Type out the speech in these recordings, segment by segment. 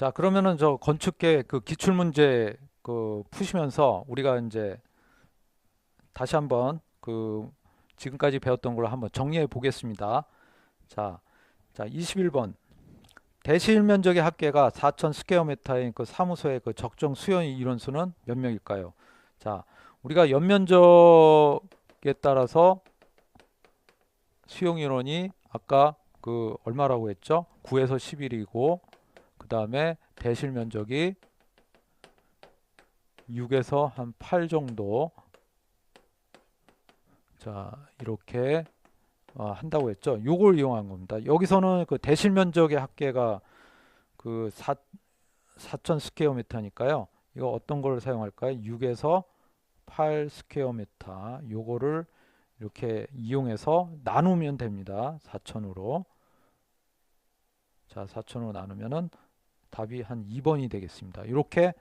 자, 그러면은 저 건축계 그 기출 문제 그 푸시면서 우리가 이제 다시 한번 그 지금까지 배웠던 걸 한번 정리해 보겠습니다. 자, 자 21번 대실 면적의 합계가 4,000 스퀘어미터인 그 사무소의 그 적정 수용 인원수는 몇 명일까요? 자, 우리가 연면적에 따라서 수용 인원이 아까 그 얼마라고 했죠? 9에서 11이고 그 다음에 대실 면적이 6에서 한 8 정도 자 이렇게 어, 한다고 했죠. 요걸 이용한 겁니다. 여기서는 그 대실 면적의 합계가 그 4, 4천 스퀘어 미터니까요. 이거 어떤 걸 사용할까요? 6에서 8 스퀘어 미터 요거를 이렇게 이용해서 나누면 됩니다. 4천으로 자 4천으로 나누면은 답이 한 2번이 되겠습니다. 이렇게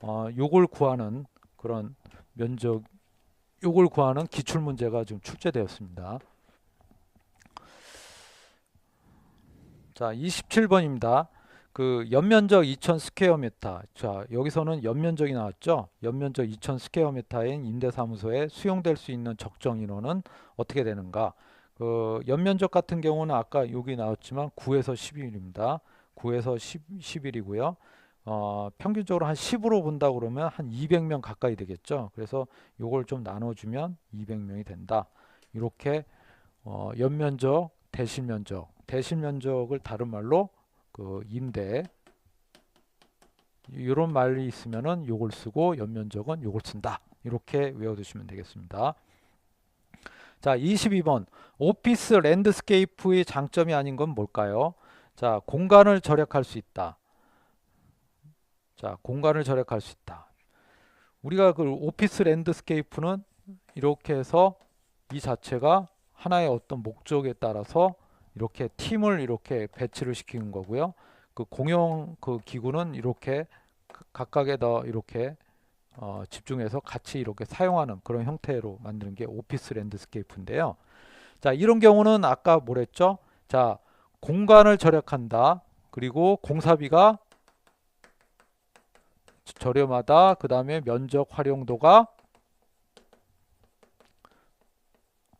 어, 요걸 구하는 그런 면적 요걸 구하는 기출 문제가 지금 출제되었습니다. 자, 27번입니다. 그 연면적 2000 스퀘어미터. 자, 여기서는 연면적이 나왔죠. 연면적 2000 스퀘어미터인 임대사무소에 수용될 수 있는 적정 인원은 어떻게 되는가? 그 연면적 같은 경우는 아까 여기 나왔지만 9에서 11입니다. 9에서 10, 11이고요. 어, 평균적으로 한 10으로 본다 그러면 한 200명 가까이 되겠죠. 그래서 요걸 좀 나눠주면 200명이 된다. 이렇게 어, 연면적, 대실면적, 대실면적을 다른 말로 그 임대 이런 말이 있으면은 요걸 쓰고 연면적은 요걸 쓴다. 이렇게 외워두시면 되겠습니다. 자, 22번 오피스 랜드스케이프의 장점이 아닌 건 뭘까요? 자, 공간을 절약할 수 있다. 자, 공간을 절약할 수 있다. 우리가 그 오피스 랜드스케이프는 이렇게 해서 이 자체가 하나의 어떤 목적에 따라서 이렇게 팀을 이렇게 배치를 시키는 거고요. 그 공용 그 기구는 이렇게 각각에 더 이렇게 어, 집중해서 같이 이렇게 사용하는 그런 형태로 만드는 게 오피스 랜드스케이프인데요. 자, 이런 경우는 아까 뭐랬죠? 자, 공간을 절약한다. 그리고 공사비가 저렴하다. 그 다음에 면적 활용도가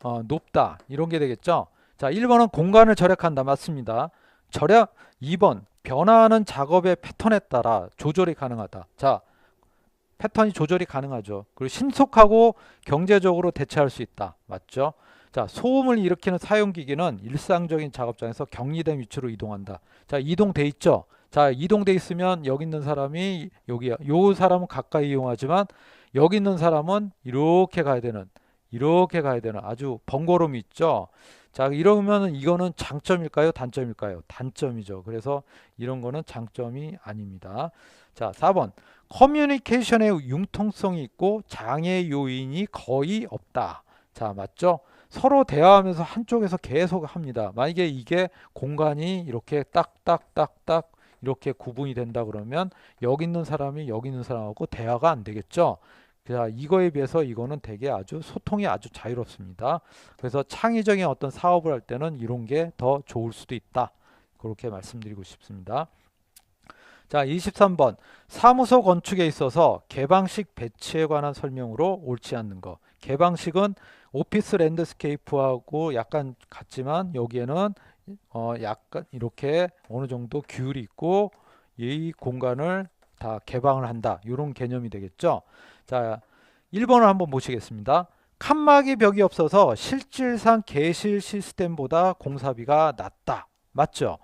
어, 높다. 이런 게 되겠죠. 자, 1번은 공간을 절약한다. 맞습니다. 절약 2번 변화하는 작업의 패턴에 따라 조절이 가능하다. 자, 패턴이 조절이 가능하죠. 그리고 신속하고 경제적으로 대처할 수 있다. 맞죠? 자, 소음을 일으키는 사용기기는 일상적인 작업장에서 격리된 위치로 이동한다. 자, 이동돼 있죠? 자, 이동돼 있으면 여기 있는 사람이 여기 요 사람은 가까이 이용하지만 여기 있는 사람은 이렇게 가야 되는 이렇게 가야 되는 아주 번거로움이 있죠. 자, 이러면 이거는 장점일까요? 단점일까요? 단점이죠. 그래서 이런 거는 장점이 아닙니다. 자, 4번. 커뮤니케이션의 융통성이 있고 장애 요인이 거의 없다. 자, 맞죠? 서로 대화하면서 한쪽에서 계속 합니다. 만약에 이게 공간이 이렇게 딱딱딱딱 이렇게 구분이 된다 그러면 여기 있는 사람이 여기 있는 사람하고 대화가 안 되겠죠. 자, 이거에 비해서 이거는 되게 아주 소통이 아주 자유롭습니다. 그래서 창의적인 어떤 사업을 할 때는 이런 게 더 좋을 수도 있다. 그렇게 말씀드리고 싶습니다. 자, 23번. 사무소 건축에 있어서 개방식 배치에 관한 설명으로 옳지 않는 거. 개방식은 오피스 랜드스케이프하고 약간 같지만 여기에는 어 약간 이렇게 어느 정도 규율이 있고 이 공간을 다 개방을 한다. 이런 개념이 되겠죠. 자, 1번을 한번 보시겠습니다. 칸막이 벽이 없어서 실질상 개실 시스템보다 공사비가 낮다. 맞죠?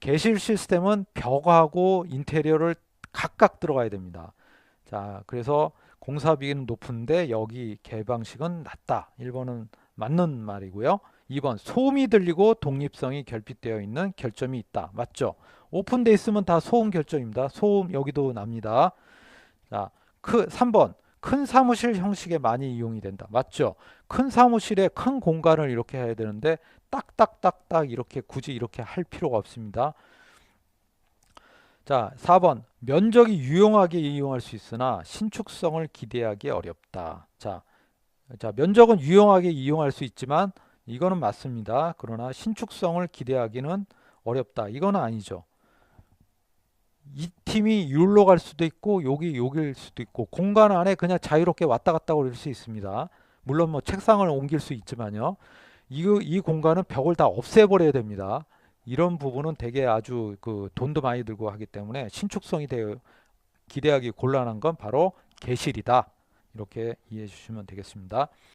개실 시스템은 벽하고 인테리어를 각각 들어가야 됩니다. 자, 그래서 공사비는 높은데 여기 개방식은 낮다. 1번은 맞는 말이고요. 2번 소음이 들리고 독립성이 결핍되어 있는 결점이 있다. 맞죠? 오픈돼 있으면 다 소음 결점입니다. 소음 여기도 납니다. 자, 그 3번 큰 사무실 형식에 많이 이용이 된다. 맞죠? 큰 사무실에 큰 공간을 이렇게 해야 되는데 딱딱딱딱 이렇게 굳이 이렇게 할 필요가 없습니다. 자, 4번 면적이 유용하게 이용할 수 있으나 신축성을 기대하기 어렵다. 자, 자 면적은 유용하게 이용할 수 있지만 이거는 맞습니다. 그러나 신축성을 기대하기는 어렵다. 이거는 아니죠. 이, 팀이 율로 갈 수도 있고 여기 여기일 수도 있고 공간 안에 그냥 자유롭게 왔다 갔다 거릴 수 있습니다. 물론 뭐 책상을 옮길 수 있지만요. 이, 이 공간은 벽을 다 없애버려야 됩니다. 이런 부분은 되게 아주 그 돈도 많이 들고 하기 때문에 신축성이 되어 기대하기 곤란한 건 바로 개실이다. 이렇게 이해해 주시면 되겠습니다.